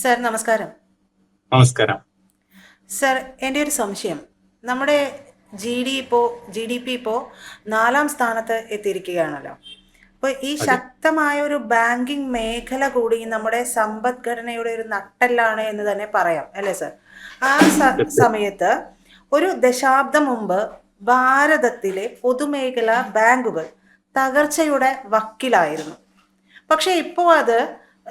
Sir നമസ്കാരം. നമസ്കാരം. Sir എന്റെ ഒരു സംശയം. നമ്മുടെ ജി ഡി ഇപ്പോൾ ജി ഡി പി ഇപ്പോൾ നാലാം സ്ഥാനത്ത് എത്തിയിരിക്കുകയാണല്ലോ. അപ്പോൾ ഈ ശക്തമായ ഒരു ബാങ്കിങ് മേഖല കൂടി നമ്മുടെ സമ്പദ്ഘടനയുടെ ഒരു നട്ടെല്ലാണ് എന്ന് തന്നെ പറയാം. അല്ലേ സർ ആ സമയത്ത് ഒരു ദശാബ്ദം മുമ്പ് ഭാരതത്തിലെ പൊതുമേഖലാ ബാങ്കുകൾ തകർച്ചയുടെ വക്കിലായിരുന്നു. പക്ഷെ ഇപ്പോൾ അത്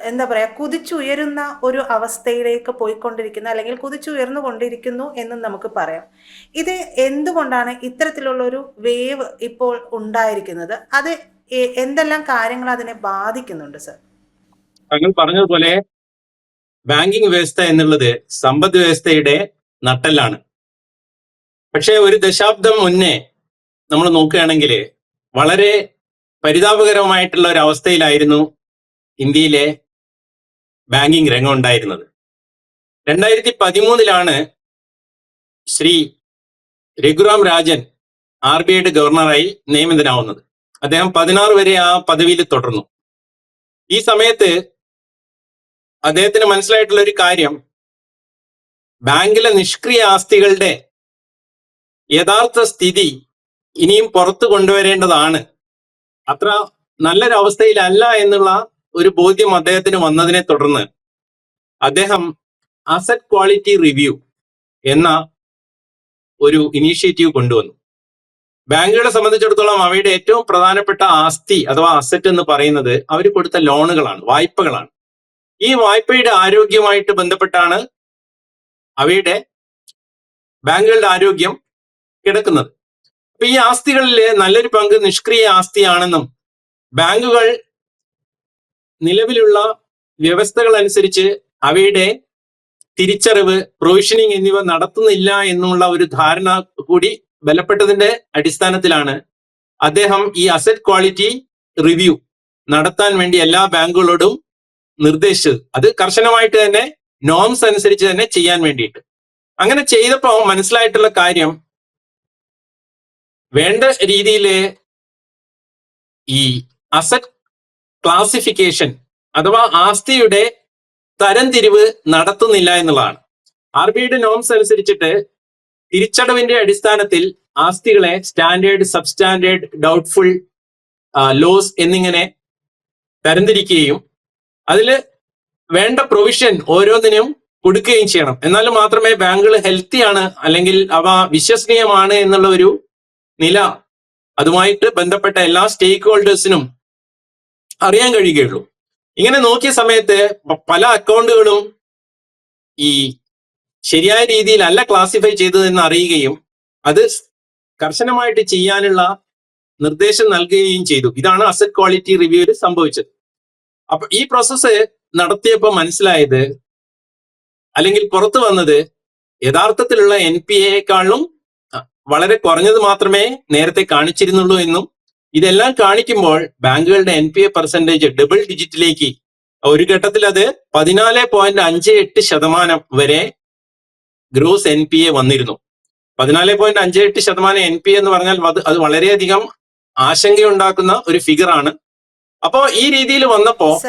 എന്താ പറയാ കുതിച്ചുയരുന്ന ഒരു അവസ്ഥയിലേക്ക് പോയിക്കൊണ്ടിരിക്കുന്ന അല്ലെങ്കിൽ കുതിച്ചുയർന്നു കൊണ്ടിരിക്കുന്നു എന്നും നമുക്ക് പറയാം. ഇത് എന്തുകൊണ്ടാണ് ഇത്തരത്തിലുള്ള ഒരു വേവ് ഇപ്പോൾ ഉണ്ടായിരിക്കുന്നത്? അത് എന്തെല്ലാം കാര്യങ്ങൾ അതിനെ ബാധിക്കുന്നുണ്ട് സർ? താങ്കൾ പറഞ്ഞതുപോലെ ബാങ്കിങ് വ്യവസ്ഥ എന്നുള്ളത് സമ്പദ് വ്യവസ്ഥയുടെ നട്ടെല്ലാണ്. പക്ഷേ ഒരു ദശാബ്ദം മുന്നേ നമ്മൾ നോക്കുകയാണെങ്കിൽ വളരെ പരിതാപകരമായിട്ടുള്ള ഒരു അവസ്ഥയിലായിരുന്നു ഇന്ത്യയിലെ ബാങ്കിങ് രംഗം ഉണ്ടായിരുന്നത്. രണ്ടായിരത്തി പതിമൂന്നിലാണ് ശ്രീ രഘുറാം രാജൻ ആർ ബി ഐയുടെ ഗവർണറായി നിയമിതനാവുന്നത്. അദ്ദേഹം പതിനാറ് വരെ ആ പദവിയിൽ തുടർന്നു. ഈ സമയത്ത് അദ്ദേഹത്തിന് മനസ്സിലായിട്ടുള്ള ഒരു കാര്യം ബാങ്കിലെ നിഷ്ക്രിയ ആസ്തികളുടെ യഥാർത്ഥ സ്ഥിതി ഇനിയും പുറത്തു കൊണ്ടുവരേണ്ടതാണ്. അത്ര നല്ലൊരവസ്ഥയിലല്ല എന്നുള്ള ഒരു ബോധ്യം അദ്ദേഹത്തിന് വന്നതിനെ തുടർന്ന് അദ്ദേഹം അസറ്റ് ക്വാളിറ്റി റിവ്യൂ എന്ന ഒരു ഇനീഷ്യേറ്റീവ് കൊണ്ടുവന്നു. ബാങ്കുകളെ സംബന്ധിച്ചിടത്തോളം അവയുടെ ഏറ്റവും പ്രധാനപ്പെട്ട ആസ്തി അഥവാ അസറ്റ് എന്ന് പറയുന്നത് അവർ കൊടുത്ത ലോണുകളാണ് വായ്പകളാണ്. ഈ വായ്പയുടെ ആരോഗ്യമായിട്ട് ബന്ധപ്പെട്ടാണ് അവയുടെ ബാങ്കുകളുടെ ആരോഗ്യം കിടക്കുന്നത്. അപ്പൊ ഈ ആസ്തികളിൽ നല്ലൊരു പങ്ക് നിഷ്ക്രിയ ആസ്തിയാണെന്നും ബാങ്കുകൾ നിലവിലുള്ള വ്യവസ്ഥകൾ അനുസരിച്ച് അവയുടെ തിരിച്ചറിവ് പ്രൊവിഷനിങ് എന്നിവ നടത്തുന്നില്ല എന്നുള്ള ഒരു ധാരണ കൂടി ബലപ്പെട്ടതിന്റെ അടിസ്ഥാനത്തിലാണ് അദ്ദേഹം ഈ അസറ്റ് ക്വാളിറ്റി റിവ്യൂ നടത്താൻ വേണ്ടി എല്ലാ ബാങ്കുകളോടും നിർദ്ദേശിച്ചത്. അത് കർശനമായിട്ട് തന്നെ നോംസ് അനുസരിച്ച് തന്നെ ചെയ്യാൻ വേണ്ടിയിട്ട്. അങ്ങനെ ചെയ്തപ്പോൾ മനസ്സിലായിട്ടുള്ള കാര്യം വേണ്ട രീതിയിൽ ഈ അസറ്റ് ക്ലാസിഫിക്കേഷൻ അഥവാ ആസ്തിയുടെ തരംതിരിവ് നടത്തുന്നില്ല എന്നുള്ളതാണ്. ആർ ബി ഐയുടെ നോംസ് അനുസരിച്ചിട്ട് തിരിച്ചടവിന്റെ അടിസ്ഥാനത്തിൽ ആസ്തികളെ സ്റ്റാൻഡേർഡ് സബ്സ്റ്റാൻഡേർഡ് ഡൗട്ട്ഫുൾ ലോസ് എന്നിങ്ങനെ തരംതിരിക്കുകയും അതിൽ വേണ്ട പ്രൊവിഷൻ ഓരോന്നിനും കൊടുക്കുകയും ചെയ്യണം. എന്നാൽ മാത്രമേ ബാങ്കുകൾ ഹെൽത്തി ആണ് അല്ലെങ്കിൽ അവ വിശ്വസനീയമാണ് എന്നുള്ള ഒരു നില അതുമായിട്ട് ബന്ധപ്പെട്ട എല്ലാ സ്റ്റേക്ക് ഹോൾഡേഴ്സിനും അറിയാൻ കഴിയുകയുള്ളൂ. ഇങ്ങനെ നോക്കിയ സമയത്ത് പല അക്കൗണ്ടുകളും ഈ ശരിയായ രീതിയിൽ അല്ല ക്ലാസിഫൈ ചെയ്തതെന്ന് അറിയുകയും അത് കർശനമായിട്ട് ചെയ്യാനുള്ള നിർദ്ദേശം നൽകുകയും ചെയ്തു. ഇതാണ് അസറ്റ് ക്വാളിറ്റി റിവ്യൂവിൽ സംഭവിച്ചത്. അപ്പൊ ഈ പ്രോസസ്സ് നടത്തിയപ്പോൾ മനസ്സിലായത് അല്ലെങ്കിൽ പുറത്തു വന്നത് യഥാർത്ഥത്തിലുള്ള എൻ പി എക്കാളും വളരെ കുറഞ്ഞത് മാത്രമേ നേരത്തെ കാണിച്ചിരുന്നുള്ളൂ എന്നും ഇതെല്ലാം കാണിക്കുമ്പോൾ ബാങ്കുകളുടെ N P A percentage double ഡിജിറ്റിലേക്ക് ഒരു ഘട്ടത്തിൽ അത് പതിനാല് പോയിന്റ് അഞ്ച് എട്ട് ശതമാനം വരെ ഗ്രോസ് എൻ പി എ വന്നിരുന്നു. പതിനാല് പോയിന്റ് അഞ്ച് എട്ട് ശതമാനം എൻ പി എന്ന് പറഞ്ഞാൽ അത് അത് വളരെയധികം ആശങ്കയുണ്ടാക്കുന്ന ഒരു ഫിഗർ ആണ്. അപ്പോ ഈ രീതിയിൽ വന്നപ്പോ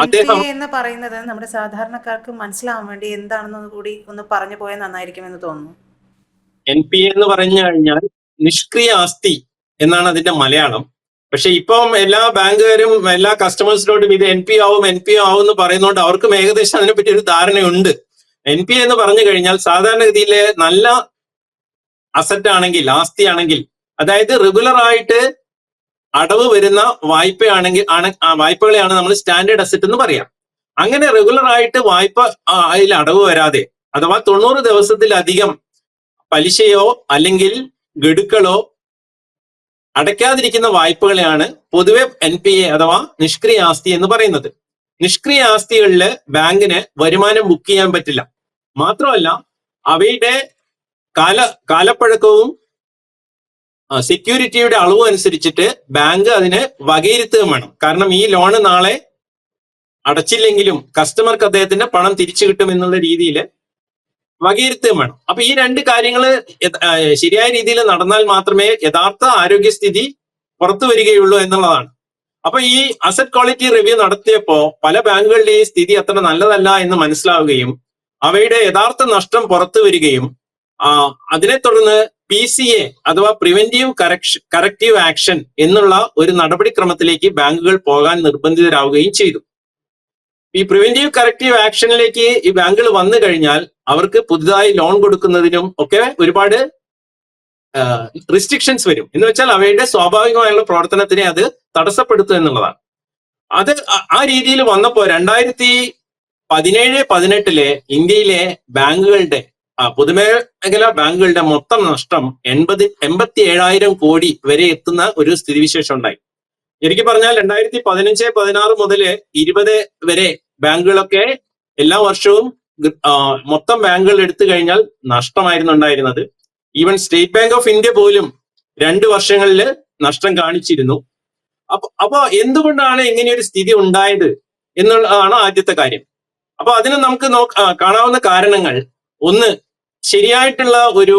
അദ്ദേഹം- എന്ന് പറയുന്നത് നമ്മുടെ സാധാരണക്കാർക്ക് മനസ്സിലാവാൻ വേണ്ടി എന്താണെന്ന് കൂടി ഒന്ന് പറഞ്ഞു പോയാൽ നന്നായിരിക്കുമെന്ന് തോന്നുന്നു. എൻ പി എന്ന് പറഞ്ഞു കഴിഞ്ഞാൽ നിഷ്ക്രിയ ആസ്തി എന്നാണ് അതിന്റെ മലയാളം. പക്ഷെ ഇപ്പം എല്ലാ ബാങ്കുകാരും എല്ലാ കസ്റ്റമേഴ്സിനോടും ഇത് എൻ പി ആവും എൻ പി ആവും എന്ന് പറയുന്നതുകൊണ്ട് അവർക്കും ഏകദേശം അതിനെപ്പറ്റി ഒരു ധാരണയുണ്ട്. എൻ പി എന്ന് പറഞ്ഞു കഴിഞ്ഞാൽ സാധാരണഗതിയിൽ നല്ല അസറ്റ് ആണെങ്കിൽ ആസ്തി ആണെങ്കിൽ അതായത് റെഗുലർ ആയിട്ട് അടവ് വരുന്ന വായ്പയാണെങ്കിൽ ആണ് വായ്പകളെയാണ് നമ്മൾ സ്റ്റാൻഡേർഡ് അസറ്റ് എന്ന് പറയാം. അങ്ങനെ റെഗുലർ ആയിട്ട് വായ്പ അതിൽ അടവ് വരാതെ അഥവാ തൊണ്ണൂറ് ദിവസത്തിലധികം പലിശയോ അല്ലെങ്കിൽ ഗഡുക്കളോ അടയ്ക്കാതിരിക്കുന്ന വായ്പകളെയാണ് പൊതുവെ എൻ പി എ അഥവാ നിഷ്ക്രിയ ആസ്തി എന്ന് പറയുന്നത്. നിഷ്ക്രിയ ആസ്തികളിൽ ബാങ്കിന് വരുമാനം ബുക്ക് ചെയ്യാൻ പറ്റില്ല. മാത്രമല്ല അവയുടെ കാല കാലപ്പഴക്കവും സെക്യൂരിറ്റിയുടെ അളവ് അനുസരിച്ചിട്ട് ബാങ്ക് അതിന് വകയിരുത്തുകയും വേണം. കാരണം ഈ ലോണ് നാളെ അടച്ചില്ലെങ്കിലും കസ്റ്റമർക്ക് അദ്ദേഹത്തിന്റെ പണം തിരിച്ചു കിട്ടും എന്നുള്ള രീതിയിൽ വകയിരുത്തുകയും വേണം. അപ്പൊ ഈ രണ്ട് കാര്യങ്ങൾ ശരിയായ രീതിയിൽ നടന്നാൽ മാത്രമേ യഥാർത്ഥ ആരോഗ്യസ്ഥിതി പുറത്തു വരികയുള്ളൂ എന്നുള്ളതാണ്. അപ്പൊ ഈ അസറ്റ് ക്വാളിറ്റി റിവ്യൂ നടത്തിയപ്പോ പല ബാങ്കുകളുടെയും സ്ഥിതി അത്ര നല്ലതല്ല എന്ന് മനസ്സിലാവുകയും അവയുടെ യഥാർത്ഥ നഷ്ടം പുറത്തു വരികയും അതിനെ തുടർന്ന് പി സി എ അഥവാ പ്രിവെന്റീവ് കറക്ഷൻ കറക്റ്റീവ് ആക്ഷൻ എന്നുള്ള ഒരു നടപടിക്രമത്തിലേക്ക് ബാങ്കുകൾ പോകാൻ നിർബന്ധിതരാവുകയും ചെയ്തു. ഈ പ്രിവെന്റീവ് കറക്റ്റീവ് ആക്ഷനിലേക്ക് ഈ ബാങ്കുകൾ വന്നു കഴിഞ്ഞാൽ അവർക്ക് പുതുതായി ലോൺ കൊടുക്കുന്നതിനും ഒക്കെ ഒരുപാട് റിസ്ട്രിക്ഷൻസ് വരും. എന്ന് വെച്ചാൽ അവയുടെ സ്വാഭാവികമായുള്ള പ്രവർത്തനത്തിനെ അത് തടസ്സപ്പെടുത്തും എന്നുള്ളതാണ്. അത് ആ- രീതിയിൽ വന്നപ്പോ രണ്ടായിരത്തി പതിനേഴ് പതിനെട്ടിലെ ഇന്ത്യയിലെ ബാങ്കുകളുടെ പൊതുമേഖലാ ബാങ്കുകളുടെ മൊത്തം നഷ്ടം എൺപത് എൺപത്തി ഏഴായിരം കോടി വരെ എത്തുന്ന ഒരു സ്ഥിതിവിശേഷം ഉണ്ടായി. എനിക്ക് പറഞ്ഞാൽ രണ്ടായിരത്തി പതിനഞ്ച് പതിനാറ് മുതൽ ഇരുപത് വരെ ബാങ്കുകളൊക്കെ എല്ലാ വർഷവും മൊത്തം ബാങ്കുകൾ എടുത്തു കഴിഞ്ഞാൽ നഷ്ടമായിരുന്നു ഉണ്ടായിരുന്നത്. Even State Bank of India പോലും രണ്ട് വർഷങ്ങളിൽ നഷ്ടം കാണിച്ചിരുന്നു. അപ്പൊ അപ്പൊ എന്തുകൊണ്ടാണ് ഇങ്ങനെ ഒരു സ്ഥിതി ഉണ്ടായത് എന്നുള്ളതാണ് ആദ്യത്തെ കാര്യം. അപ്പൊ അതിന് നമുക്ക് കാണാവുന്ന കാരണങ്ങൾ. ഒന്ന് ശരിയായിട്ടുള്ള ഒരു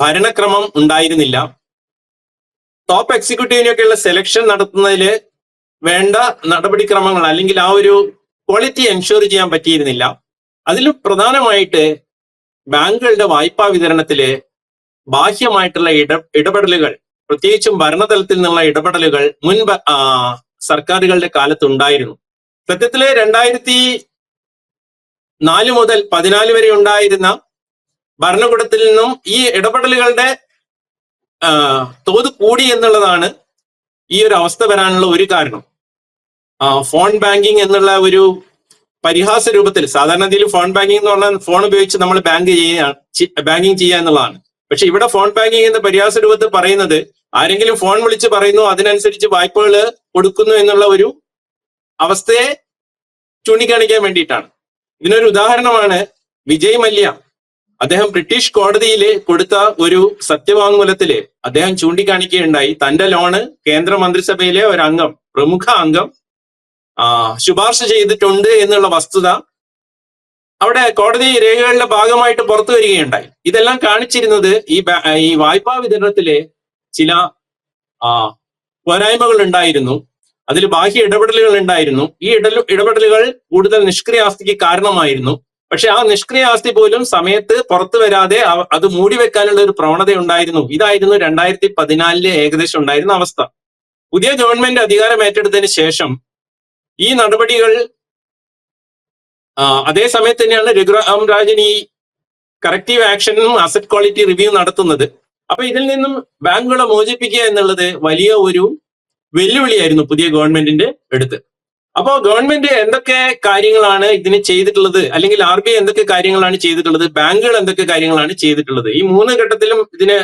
ഭരണക്രമം ഉണ്ടായിരുന്നില്ല. ടോപ്പ് എക്സിക്യൂട്ടീവിനൊക്കെയുള്ള സെലക്ഷൻ നടത്തുന്നതിൽ വേണ്ട നടപടിക്രമങ്ങൾ അല്ലെങ്കിൽ ആ ഒരു ക്വാളിറ്റി എൻഷുർ ചെയ്യാൻ പറ്റിയിരുന്നില്ല. അതിൽ പ്രധാനമായിട്ട് ബാങ്കുകളുടെ വായ്പാ വിതരണത്തിൽ ബാഹ്യമായിട്ടുള്ള ഇട ഇടപെടലുകൾ പ്രത്യേകിച്ചും ഭരണതലത്തിൽ നിന്നുള്ള ഇടപെടലുകൾ മുൻ സർക്കാരുകളുടെ കാലത്ത് ഉണ്ടായിരുന്നു സത്യത്തിൽ രണ്ടായിരത്തി നാല് മുതൽ പതിനാല് വരെ ഉണ്ടായിരുന്ന ഭരണകൂടത്തിൽ നിന്നും ഈ ഇടപെടലുകളുടെ തോത് കൂടി എന്നുള്ളതാണ് ഈ ഒരു അവസ്ഥ വരാനുള്ള ഒരു കാരണം. ഫോൺ ബാങ്കിങ് എന്നുള്ള ഒരു പരിഹാസ രൂപത്തിൽ സാധാരണ രീതിയിൽ ഫോൺ ബാങ്കിങ് എന്ന് പറഞ്ഞാൽ ഫോൺ ഉപയോഗിച്ച് നമ്മൾ ബാങ്ക് ചെയ്യുക ബാങ്കിങ് ചെയ്യുക എന്നുള്ളതാണ്. പക്ഷെ ഇവിടെ ഫോൺ ബാങ്കിങ് എന്ന പരിഹാസ രൂപത്തിൽ പറയുന്നത് ആരെങ്കിലും ഫോൺ വിളിച്ച് പറയുന്നു അതിനനുസരിച്ച് വായ്പകൾ കൊടുക്കുന്നു എന്നുള്ള ഒരു അവസ്ഥയെ ചൂണ്ടിക്കാണിക്കാൻ വേണ്ടിയിട്ടാണ്. ഇതിനൊരു ഉദാഹരണമാണ് വിജയ് മല്യ. അദ്ദേഹം ബ്രിട്ടീഷ് കോടതിയിൽ കൊടുത്ത ഒരു സത്യവാങ്മൂലത്തിൽ അദ്ദേഹം ചൂണ്ടിക്കാണിക്കുകയുണ്ടായി തന്റെ ലോണ് കേന്ദ്ര മന്ത്രിസഭയിലെ ഒരു അംഗം പ്രമുഖ അംഗം ശുപാർശ ചെയ്തിട്ടുണ്ട് എന്നുള്ള വസ്തുത അവിടെ കോടതി രേഖകളുടെ ഭാഗമായിട്ട് പുറത്തു വരികയുണ്ടായി. ഇതെല്ലാം കാണിച്ചിരുന്നത് ഈ ഈ വായ്പാ വിതരണത്തിലെ ചില പോരായ്മകൾ ഉണ്ടായിരുന്നു. അതിൽ ബാഹ്യ ഇടപെടലുകൾ ഉണ്ടായിരുന്നു. ഈ ഇട ഇടപെടലുകൾ കൂടുതൽ നിഷ്ക്രിയ ആസ്തിക്ക് കാരണമായിരുന്നു. പക്ഷെ ആ നിഷ്ക്രിയ ആസ്തി പോലും സമയത്ത് പുറത്തു വരാതെ അത് മൂടി വെക്കാനുള്ള ഒരു പ്രവണത ഉണ്ടായിരുന്നു. ഇതായിരുന്നു രണ്ടായിരത്തി പതിനാലിൽ ഏകദേശം ഉണ്ടായിരുന്ന അവസ്ഥ. പുതിയ ഗവൺമെന്റ് അധികാരം ഏറ്റെടുത്തതിന് ശേഷം ഈ നടപടികൾ അതേ സമയത്ത് തന്നെയാണ് രഘുറാം രാജൻ ഈ കറക്റ്റീവ് ആക്ഷനും അസറ്റ് ക്വാളിറ്റി റിവ്യൂ നടത്തുന്നത്. അപ്പൊ ഇതിൽ നിന്നും ബാങ്കുകളെ മോചിപ്പിക്കുക എന്നുള്ളത് വലിയ ഒരു വെല്ലുവിളിയായിരുന്നു പുതിയ ഗവൺമെന്റിന്റെ അടുത്ത്. അപ്പോ ഗവൺമെന്റ് എന്തൊക്കെ കാര്യങ്ങളാണ് ഇതിന് ചെയ്തിട്ടുള്ളത്? അല്ലെങ്കിൽ ആർ ബി ഐ എന്തൊക്കെ കാര്യങ്ങളാണ് ചെയ്തിട്ടുള്ളത്? ബാങ്കുകൾ എന്തൊക്കെ കാര്യങ്ങളാണ് ചെയ്തിട്ടുള്ളത്? ഈ മൂന്ന് ഘട്ടത്തിലും ഇതിന്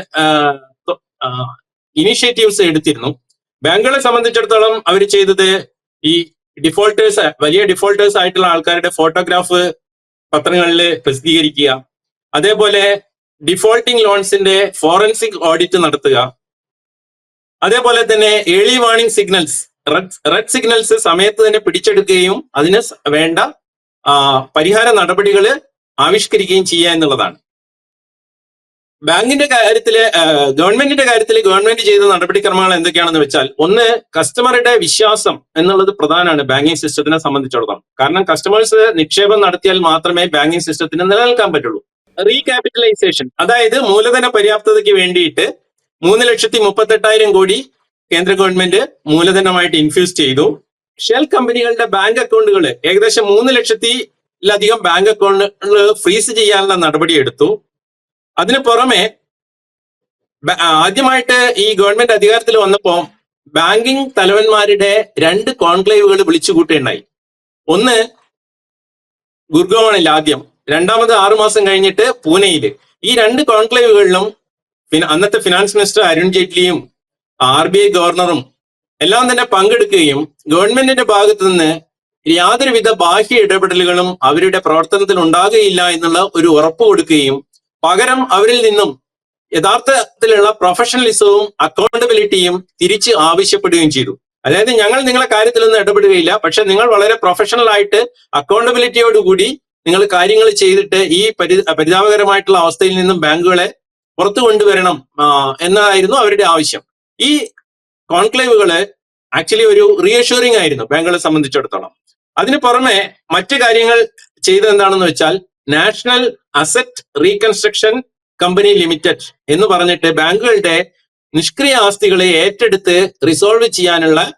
ഇനിഷ്യേറ്റീവ്സ് എടുത്തിരുന്നു. ബാങ്കുകളെ സംബന്ധിച്ചിടത്തോളം അവർ ചെയ്തത് ഈ ഡിഫോൾട്ടേഴ്സ് വലിയ ഡിഫോൾട്ടേഴ്സ് ആയിട്ടുള്ള ആൾക്കാരുടെ ഫോട്ടോഗ്രാഫ് പത്രങ്ങളിൽ പ്രസിദ്ധീകരിക്കുക. അതേപോലെ ഡിഫോൾട്ടിംഗ് ലോൺസിന്റെ ഫോറൻസിക് ഓഡിറ്റ് നടത്തുക. അതേപോലെ തന്നെ early warning signals red red signals സമയത്ത് തന്നെ പിടിച്ചെടുക്കുകയും അതിന് വേണ്ട പരിഹാര നടപടികൾ ആവിഷ്കരിക്കുകയും ചെയ്യുക എന്നുള്ളതാണ്. ബാങ്കിന്റെ കാര്യത്തിൽ ഗവൺമെന്റിന്റെ കാര്യത്തിൽ ഗവൺമെന്റ് ചെയ്ത നടപടിക്രമങ്ങൾ എന്തൊക്കെയാണെന്ന് വെച്ചാൽ ഒന്ന് കസ്റ്റമറുടെ വിശ്വാസം എന്നുള്ളത് പ്രധാനമാണ് ബാങ്കിങ് സിസ്റ്റത്തിനെ സംബന്ധിച്ചിടത്തോളം. കാരണം കസ്റ്റമേഴ്സ് നിക്ഷേപം നടത്തിയാൽ മാത്രമേ ബാങ്കിങ് സിസ്റ്റത്തിന് നിലനിൽക്കാൻ പറ്റുള്ളൂ. റീക്യാപിറ്റലൈസേഷൻ അതായത് മൂലധന പര്യാപ്തതയ്ക്ക് വേണ്ടിയിട്ട് മൂന്ന് ലക്ഷത്തി മുപ്പത്തെട്ടായിരം കോടി കേന്ദ്ര ഗവൺമെന്റ് മൂലധനമായിട്ട് ഇൻഫ്യൂസ് ചെയ്തു. ഷെൽ കമ്പനികളുടെ ബാങ്ക് അക്കൗണ്ടുകൾ ഏകദേശം മൂന്ന് ലക്ഷത്തിലധികം ബാങ്ക് അക്കൗണ്ടുകൾ ഫ്രീസ് ചെയ്യാനുള്ള നടപടി എടുത്തു അതിനു പുറമെ ആദ്യമായിട്ട് ഈ ഗവൺമെന്റ് അധികാരത്തിൽ വന്നപ്പോ ബാങ്കിങ് തലവന്മാരുടെ രണ്ട് കോൺക്ലേവുകൾ വിളിച്ചു കൂട്ടുകയുണ്ടായി. ഒന്ന് ഗുർഗോണിൽ ആദ്യം രണ്ടാമത് ആറുമാസം കഴിഞ്ഞിട്ട് പൂനെയിൽ. ഈ രണ്ട് കോൺക്ലേവുകളിലും അന്നത്തെ ഫിനാൻസ് മിനിസ്റ്റർ അരുൺ ജെയ്റ്റ്ലിയും ആർ ബി ഐ ഗവർണറും എല്ലാം തന്നെ പങ്കെടുക്കുകയും ഗവൺമെന്റിന്റെ ഭാഗത്തു നിന്ന് യാതൊരുവിധ ബാഹ്യ ഇടപെടലുകളും അവരുടെ പ്രവർത്തനത്തിൽ ഉണ്ടാകുകയില്ല എന്നുള്ള ഒരു ഉറപ്പ് കൊടുക്കുകയും പകരം അവരിൽ നിന്നും യഥാർത്ഥത്തിലുള്ള പ്രൊഫഷണലിസവും അക്കൗണ്ടബിലിറ്റിയും തിരിച്ച് ആവശ്യപ്പെടുകയും ചെയ്തു. അതായത് ഞങ്ങൾ നിങ്ങളെ കാര്യത്തിലൊന്നും ഇടപെടുകയില്ല. പക്ഷെ നിങ്ങൾ വളരെ പ്രൊഫഷണൽ ആയിട്ട് അക്കൗണ്ടബിലിറ്റിയോടുകൂടി നിങ്ങൾ കാര്യങ്ങൾ ചെയ്തിട്ട് ഈ പരി പരിതാപകരമായിട്ടുള്ള അവസ്ഥയിൽ നിന്നും ബാങ്കുകളെ പുറത്തു കൊണ്ടുവരണം എന്നതായിരുന്നു അവരുടെ ആവശ്യം. ഈ കോൺക്ലേവുകൾ ആക്ച്വലി ഒരു റീഅഷ്യൂറിംഗ് ആയിരുന്നു ബാങ്കുകളെ സംബന്ധിച്ചിടത്തോളം. അതിന് പുറമെ മറ്റു കാര്യങ്ങൾ ചെയ്തത് എന്താണെന്ന് വെച്ചാൽ national asset reconstruction company limited എന്ന് പറഞ്ഞിട്ട് ബാങ്കുകളുടെ നിഷ്ക്രിയ ആസ്തികളെ ഏറ്റെടുത്ത് റിസോൾവ് ചെയ്യാനുള്ള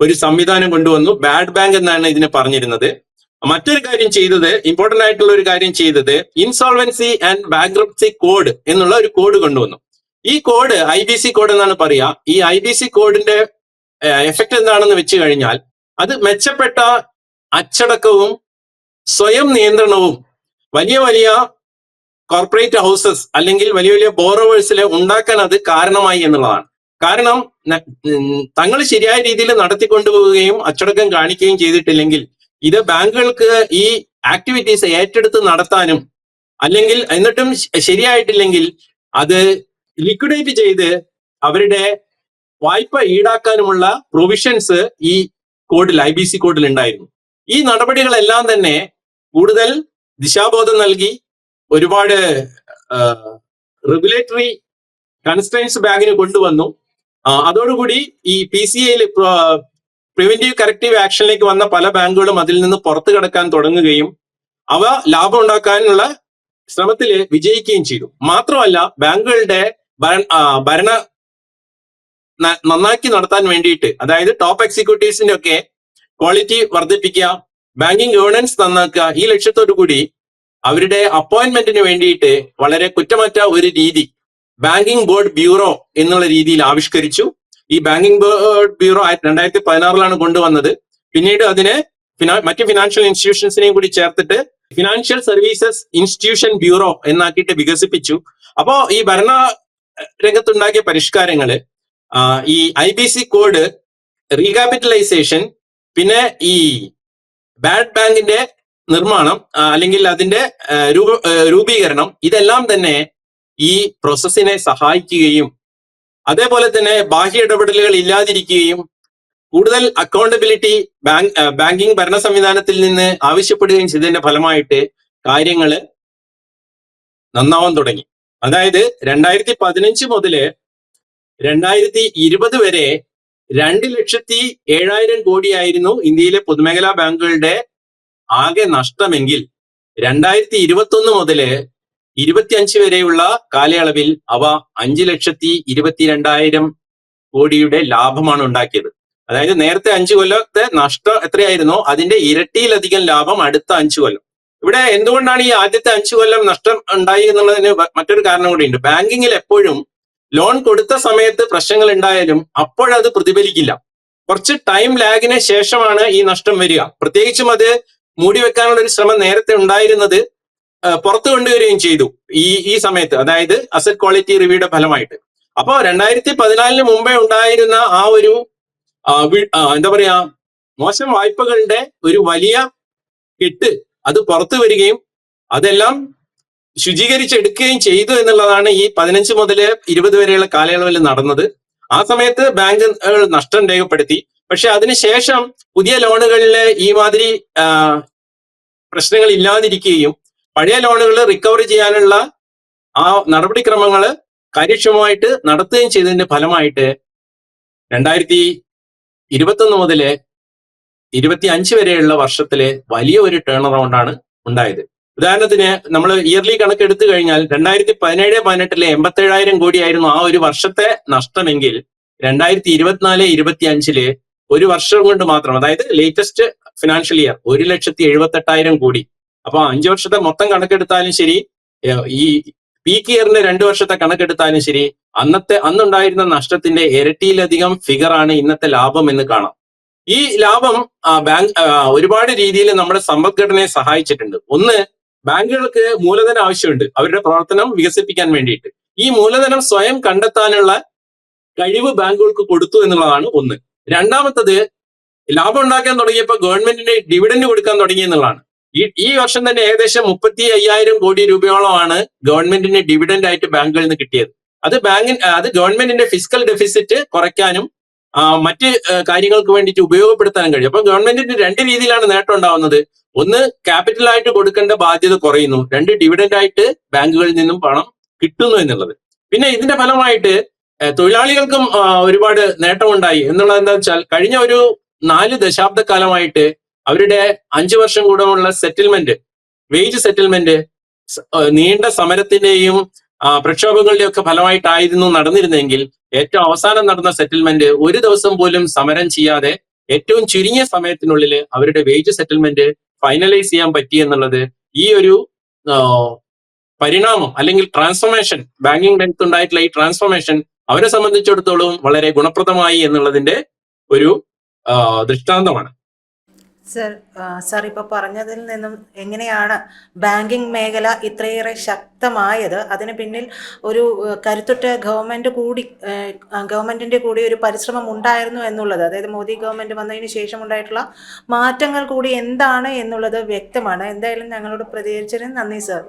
ഒരു സംവിധാനം കൊണ്ടുവന്നു. ബാഡ് ബാങ്ക് എന്നാണ് ഇതിനെ പറഞ്ഞിരുന്നത്. മറ്റൊരു കാര്യം ചെയ്തത് ഇമ്പോർട്ടന്റ് ആയിട്ടുള്ള ഒരു കാര്യം ചെയ്തത് ഇൻസോൾവൻസി ആൻഡ് ബാങ്ക്രപ്സി കോഡ് എന്നുള്ള ഒരു കോഡ് കൊണ്ടുവന്നു. ഈ code I B C code എന്നാണ് പറയുക. ഈ ഐ ബി സി കോഡിന്റെ എഫക്റ്റ് എന്താണെന്ന് വെച്ച് കഴിഞ്ഞാൽ അത് മെച്ചപ്പെട്ട അച്ചടക്കവും സ്വയം നിയന്ത്രണവും വലിയ വലിയ കോർപ്പറേറ്റ് ഹൗസസ് അല്ലെങ്കിൽ വലിയ വലിയ ബോറോവേഴ്സിൽ ഉണ്ടാക്കാൻ അത് കാരണമായി എന്നുള്ളതാണ്. കാരണം തങ്ങൾ ശരിയായ രീതിയിൽ നടത്തിക്കൊണ്ടുപോവുകയും അച്ചടക്കം കാണിക്കുകയും ചെയ്തിട്ടില്ലെങ്കിൽ ഇത് ബാങ്കുകൾക്ക് ഈ ആക്ടിവിറ്റീസ് ഏറ്റെടുത്ത് നടത്താനും അല്ലെങ്കിൽ എന്നിട്ടും ശരിയായിട്ടില്ലെങ്കിൽ അത് ലിക്വിഡേറ്റ് ചെയ്ത് അവരുടെ വായ്പ ഈടാക്കാനുമുള്ള പ്രൊവിഷൻസ് ഈ കോഡിൽ ഐ ബി സി കോഡിൽ ഉണ്ടായിരുന്നു. ഈ നടപടികളെല്ലാം തന്നെ കൂടുതൽ ദിശാബോധം നൽകി ഒരുപാട് റെഗുലേറ്ററി കൺസ്ട്രൈൻസ് ബാങ്കിന് കൊണ്ടുവന്നു. അതോടുകൂടി ഈ പി സി ഐയിൽ പ്രിവെന്റീവ് കറക്റ്റീവ് ആക്ഷനിലേക്ക് വന്ന പല ബാങ്കുകളും അതിൽ നിന്ന് പുറത്തു കടക്കാൻ തുടങ്ങുകയും അവ ലാഭം ഉണ്ടാക്കാനുള്ള ശ്രമത്തിൽ വിജയിക്കുകയും ചെയ്തു. മാത്രമല്ല ബാങ്കുകളുടെ ഭര- ഭരണ നന്നാക്കി നടത്താൻ വേണ്ടിയിട്ട് അതായത് ടോപ്പ് എക്സിക്യൂട്ടീവ്സിന്റെ ഒക്കെ ക്വാളിറ്റി വർദ്ധിപ്പിക്കുക ബാങ്കിങ് ഗവേണൻസ് നന്നാക്കുക ഈ ലക്ഷ്യത്തോടു കൂടി അവരുടെ അപ്പോയിന്റ്മെന്റിന് വേണ്ടിയിട്ട് വളരെ കുറ്റമറ്റ ഒരു രീതി ബാങ്കിങ് ബോർഡ് ബ്യൂറോ എന്നുള്ള രീതിയിൽ ആവിഷ്കരിച്ചു. ഈ ബാങ്കിങ് ബോർഡ് ബ്യൂറോ രണ്ടായിരത്തി പതിനാറിലാണ് കൊണ്ടുവന്നത്. പിന്നീട് അതിനെ മറ്റു മറ്റ് ഫിനാൻഷ്യൽ ഇൻസ്റ്റിറ്റ്യൂഷൻസിനെയും കൂടി ചേർത്തിട്ട് ഫിനാൻഷ്യൽ സർവീസസ് ഇൻസ്റ്റിറ്റ്യൂഷൻ ബ്യൂറോ എന്നാക്കിയിട്ട് വികസിപ്പിച്ചു. അപ്പോ ഈ ഭരണ രംഗത്തുണ്ടാക്കിയ പരിഷ്കാരങ്ങൾ ഈ I B C code recapitalisation പിന്നെ ഈ ബാഡ് ബാങ്കിന്റെ നിർമ്മാണം അല്ലെങ്കിൽ അതിന്റെ രൂപ രൂപീകരണം ഇതെല്ലാം തന്നെ ഈ പ്രോസസ്സിനെ സഹായിക്കുകയും അതേപോലെ തന്നെ ബാഹ്യ ഇടപെടലുകൾ ഇല്ലാതിരിക്കുകയും കൂടുതൽ അക്കൗണ്ടബിലിറ്റി ബാങ്ക് ബാങ്കിങ് ഭരണ സംവിധാനത്തിൽ നിന്ന് ആവശ്യപ്പെടുകയും ചെയ്തതിന്റെ ഫലമായിട്ട് കാര്യങ്ങൾ നന്നാവാൻ തുടങ്ങി. അതായത് രണ്ടായിരത്തി പതിനഞ്ച് മുതൽ രണ്ടായിരത്തി ഇരുപത് വരെ രണ്ട് ലക്ഷത്തി ഏഴായിരം കോടിയായിരുന്നു ഇന്ത്യയിലെ പൊതുമേഖലാ ബാങ്കുകളുടെ ആകെ നഷ്ടമെങ്കിൽ രണ്ടായിരത്തി ഇരുപത്തി ഒന്ന് മുതൽ ഇരുപത്തിയഞ്ച് വരെയുള്ള കാലയളവിൽ അവ അഞ്ച് ലക്ഷത്തി ഇരുപത്തിരണ്ടായിരം കോടിയുടെ ലാഭമാണ് ഉണ്ടാക്കിയത്. അതായത് നേരത്തെ അഞ്ചു കൊല്ലത്തെ നഷ്ടം എത്രയായിരുന്നോ? അതിന്റെ ഇരട്ടിയിലധികം ലാഭം അടുത്ത അഞ്ചു കൊല്ലം. ഇവിടെ എന്തുകൊണ്ടാണ് ഈ ആദ്യത്തെ അഞ്ചു കൊല്ലം നഷ്ടം ഉണ്ടായി എന്നുള്ളതിന് മറ്റൊരു കാരണം കൂടിയുണ്ട്. ബാങ്കിങ്ങിൽ എപ്പോഴും ലോൺ കൊടുത്ത സമയത്ത് പ്രശ്നങ്ങൾ ഉണ്ടായാലും അപ്പോഴത് പ്രതിഫലിക്കില്ല. കുറച്ച് ടൈം ലാഗിന് ശേഷമാണ് ഈ നഷ്ടം വരിക. പ്രത്യേകിച്ചും അത് മൂടി വെക്കാനുള്ള ഒരു ശ്രമം നേരത്തെ ഉണ്ടായിരുന്നത് പുറത്തു കൊണ്ടുവരികയും ചെയ്തു ഈ ഈ സമയത്ത്. അതായത് അസറ്റ് ക്വാളിറ്റി റിവ്യൂയുടെ ഫലമായിട്ട്. അപ്പോൾ രണ്ടായിരത്തി പതിനാലിന് മുമ്പേ ഉണ്ടായിരുന്ന ആ ഒരു എന്താ പറയാ മോശം വായ്പകളുടെ ഒരു വലിയ കെട്ട് അത് പുറത്തു വരികയും അതെല്ലാം ശുചീകരിച്ചെടുക്കുകയും ചെയ്തു എന്നുള്ളതാണ് ഈ പതിനഞ്ച് മുതൽ ഇരുപത് വരെയുള്ള കാലയളവിൽ നടന്നത്. ആ സമയത്ത് ബാങ്ക് നഷ്ടം രേഖപ്പെടുത്തി. പക്ഷെ അതിനുശേഷം പുതിയ ലോണുകളിൽ ഈ മാതിരി പ്രശ്നങ്ങൾ ഇല്ലാതിരിക്കുകയും പഴയ ലോണുകൾ റിക്കവർ ചെയ്യാനുള്ള ആ നടപടിക്രമങ്ങൾ കാര്യക്ഷമമായിട്ട് നടത്തുകയും ചെയ്തതിന്റെ ഫലമായിട്ട് രണ്ടായിരത്തി ഇരുപത്തൊന്ന് മുതൽ ഇരുപത്തി അഞ്ച് വരെയുള്ള വർഷത്തിലെ വലിയ ഒരു ടേൺ അറൗണ്ടാണ് ഉണ്ടായത്. ഉദാഹരണത്തിന് നമ്മൾ ഇയർലി കണക്ക് എടുത്തു കഴിഞ്ഞാൽ രണ്ടായിരത്തി പതിനേഴ് പതിനെട്ടിലെ എൺപത്തേഴായിരം കോടിയായിരുന്നു ആ ഒരു വർഷത്തെ നഷ്ടമെങ്കിൽ രണ്ടായിരത്തി ഇരുപത്തിനാല് ഇരുപത്തി അഞ്ചിൽ ഒരു വർഷം കൊണ്ട് മാത്രം അതായത് ലേറ്റസ്റ്റ് ഫിനാൻഷ്യൽ ഇയർ ഒരു ലക്ഷത്തി എഴുപത്തെട്ടായിരം കോടി. അപ്പൊ അഞ്ചു വർഷത്തെ മൊത്തം കണക്കെടുത്താലും ശരി ഈ പീക്ക് ഇയറിന്റെ രണ്ടു വർഷത്തെ കണക്കെടുത്താലും ശരി അന്നത്തെ അന്നുണ്ടായിരുന്ന നഷ്ടത്തിന്റെ ഇരട്ടിയിലധികം ഫിഗർ ആണ് ഇന്നത്തെ ലാഭം എന്ന് കാണാം. ഈ ലാഭം ബാങ്ക് ഒരുപാട് രീതിയിൽ നമ്മുടെ സമ്പദ്ഘടനയെ സഹായിച്ചിട്ടുണ്ട്. ഒന്ന് ബാങ്കുകൾക്ക് മൂലധനം ആവശ്യമുണ്ട്. അവരുടെ പ്രവർത്തനം വികസിപ്പിക്കാൻ വേണ്ടിയിട്ട്. ഈ മൂലധനം സ്വയം കണ്ടെത്താനുള്ള കഴിവ് ബാങ്കുകൾക്ക് കൊടുത്തു എന്നുള്ളതാണ് ഒന്ന്. രണ്ടാമത്തത് ലാഭം ഉണ്ടാക്കാൻ തുടങ്ങിയപ്പോൾ ഗവൺമെന്റിന് ഡിവിഡൻഡ് കൊടുക്കാൻ തുടങ്ങി എന്നുള്ളതാണ്. ഈ ഈ വർഷം തന്നെ ഏകദേശം മുപ്പത്തി അയ്യായിരം കോടി രൂപയോളമാണ് ഗവൺമെന്റിന് ഡിവിഡൻഡ് ആയിട്ട് ബാങ്കുകളിൽ നിന്ന് കിട്ടിയത്. അത് ബാങ്കിന് അത് ഗവൺമെന്റിന്റെ ഫിസിക്കൽ ഡെഫിസിറ്റ് കുറയ്ക്കാനും മറ്റ് കാര്യങ്ങൾക്ക് വേണ്ടിയിട്ട് ഉപയോഗപ്പെടുത്താനും കഴിയും. അപ്പൊ ഗവൺമെന്റിന് രണ്ട് രീതിയിലാണ് നേട്ടം ഉണ്ടാവുന്നത്. ഒന്ന് ക്യാപിറ്റൽ ആയിട്ട് കൊടുക്കേണ്ട ബാധ്യത കുറയുന്നു. രണ്ട് ഡിവിഡൻഡ് ആയിട്ട് ബാങ്കുകളിൽ നിന്നും പണം കിട്ടുന്നു എന്നുള്ളത്. പിന്നെ ഇതിന്റെ ഫലമായിട്ട് തൊഴിലാളികൾക്കും ഒരുപാട് നേട്ടമുണ്ടായി. എന്നുള്ളത് എന്താ വെച്ചാൽ കഴിഞ്ഞ ഒരു നാല് ദശാബ്ദക്കാലമായിട്ട് അവരുടെ അഞ്ചു വർഷം കൂടുമുള്ള സെറ്റിൽമെന്റ് വേജ് സെറ്റിൽമെന്റ് നീണ്ട സമരത്തിന്റെയും ആ, പ്രക്ഷോഭങ്ങളുടെയും ഒക്കെ ഫലമായിട്ടായിരുന്നു നടന്നിരുന്നെങ്കിൽ ഏറ്റവും അവസാനം നടന്ന സെറ്റിൽമെന്റ് ഒരു ദിവസം പോലും സമരം ചെയ്യാതെ ഏറ്റവും ചുരുങ്ങിയ സമയത്തിനുള്ളിൽ അവരുടെ വേജ് സെറ്റിൽമെന്റ് ഫൈനലൈസ് ചെയ്യാൻ പറ്റി എന്നുള്ളത് ഈ ഒരു പരിണാമം അല്ലെങ്കിൽ ട്രാൻസ്ഫോർമേഷൻ ബാങ്കിങ് രംഗത്ത് ഉണ്ടായിട്ടുള്ള ഈ ട്രാൻസ്ഫോർമേഷൻ അവരെ സംബന്ധിച്ചിടത്തോളം വളരെ ഗുണപ്രദമായി എന്നുള്ളതിന്റെ ഒരു ദൃഷ്ടാന്തമാണ്. സർ സർ ഇപ്പോൾ പറഞ്ഞതിൽ നിന്നും എങ്ങനെയാണ് ബാങ്കിങ് മേഖല ഇത്രയേറെ ശക്തമായത്? അതിന് പിന്നിൽ ഒരു കരുത്തുറ്റ ഗവൺമെന്റ് കൂടി ഗവൺമെന്റിന്റെ കൂടി ഒരു പരിശ്രമം ഉണ്ടായിരുന്നു എന്നുള്ളത് അതായത് മോദി ഗവൺമെന്റ് വന്നതിന് ശേഷം ഉണ്ടായിട്ടുള്ള മാറ്റങ്ങൾ കൂടി എന്താണ് എന്നുള്ളത് വ്യക്തമാണ്. എന്തായാലും ഞങ്ങളോട് പ്രതികരിച്ചതിന് നന്ദി സർ.